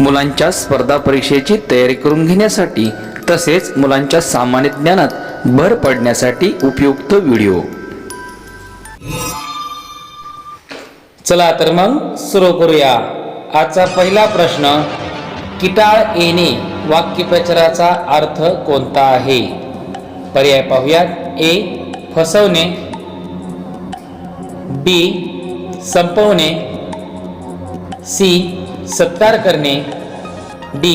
मुलांच्या स्पर्धा परीक्षेची तयारी करून घेण्यासाठी तसेच मुलांच्या सामान्य ज्ञानात भर पडण्यासाठी उपयुक्त व्हिडिओ. चला तर मग सुरू करूया. आजचा पहिला प्रश्न किटाळ येणे वाक्यप्रचाराचा अर्थ कोणता आहे? पर्याय पाहूयात. ए फसवणे. बी संपवणे. सी सत्कार करणे डी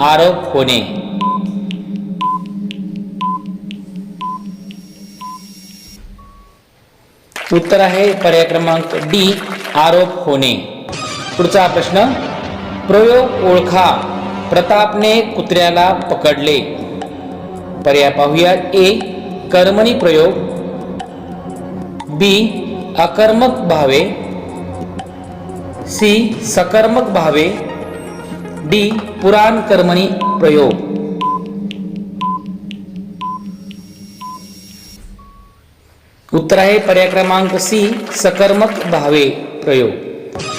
आरोप होणे. उत्तर आहे पर्याय क्रमांक डी आरोप होणे. पुढचा प्रश्न प्रयोग ओळखा प्रतापने कुत्र्याला पकडले. पर्याय पाहूया ए कर्मणी प्रयोग बी अकर्मक भावे सी. सकर्मक भावे. डी. पुराण कर्मणी प्रयोग. उत्तर आहे पर्याय क्रमांक सी. सकर्मक भावे प्रयोग.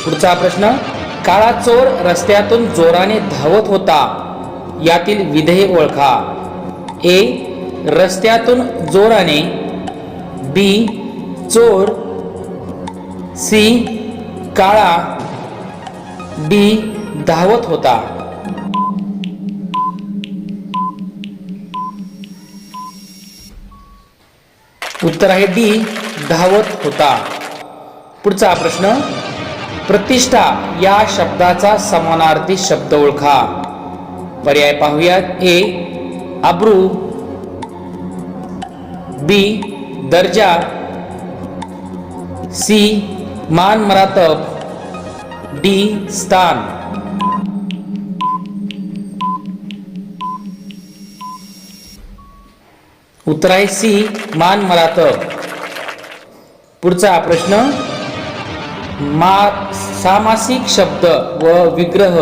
पुढचा प्रश्न काळा चोर रस्त्यातून जोराने धावत होता. यातील विधेय ओळखा. ए. रस्त्यातून जोराने. बी. चोर. सी. काळा डी धावत होता. उत्तर आहे डी धावत होता. पुढचा प्रश्न प्रतिष्ठा या शब्दाचा समानार्थी शब्द ओळखा. पर्याय पाहूयात. ए अब्रू. बी दर्जा. सी मान मरातब. डी स्थान उत्तर आहे सी मान मरात. पुढचा प्रश्न मा सामासिक शब्द व विग्रह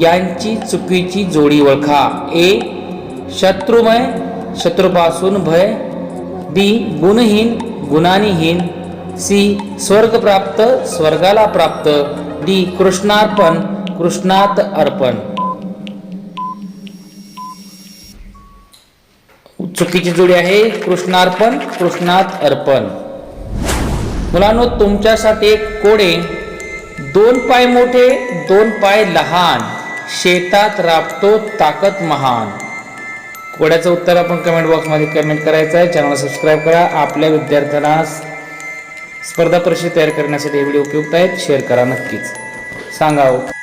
यांची चुकीची जोडी ओळखा. ए शत्रुमय शत्रूपासून भय. बी गुणहीन गुणानीहीन. सी स्वर्ग प्राप्त स्वर्गाला प्राप्त. डी कृष्णार्पण कृष्णात अर्पण. चुकीची जोडी आहे कृष्णार्पण कृष्णात अर्पण. मुलांनो तुमच्यासाठी एक कोडे. दोन पाय मोठे दोन पाय लहान. शेतात राबतो ताकद महान. कोड्याचं उत्तर आपण कमेंट बॉक्समध्ये कमेंट करायचं आहे. चॅनल सबस्क्राईब करा. आपल्या विद्यार्थ्यांना स्पर्धा परीक्षा तयार करण्यासाठी हे व्हिडिओ उपयुक्त आहेत शेअर करा नक्कीच. सांगा हो.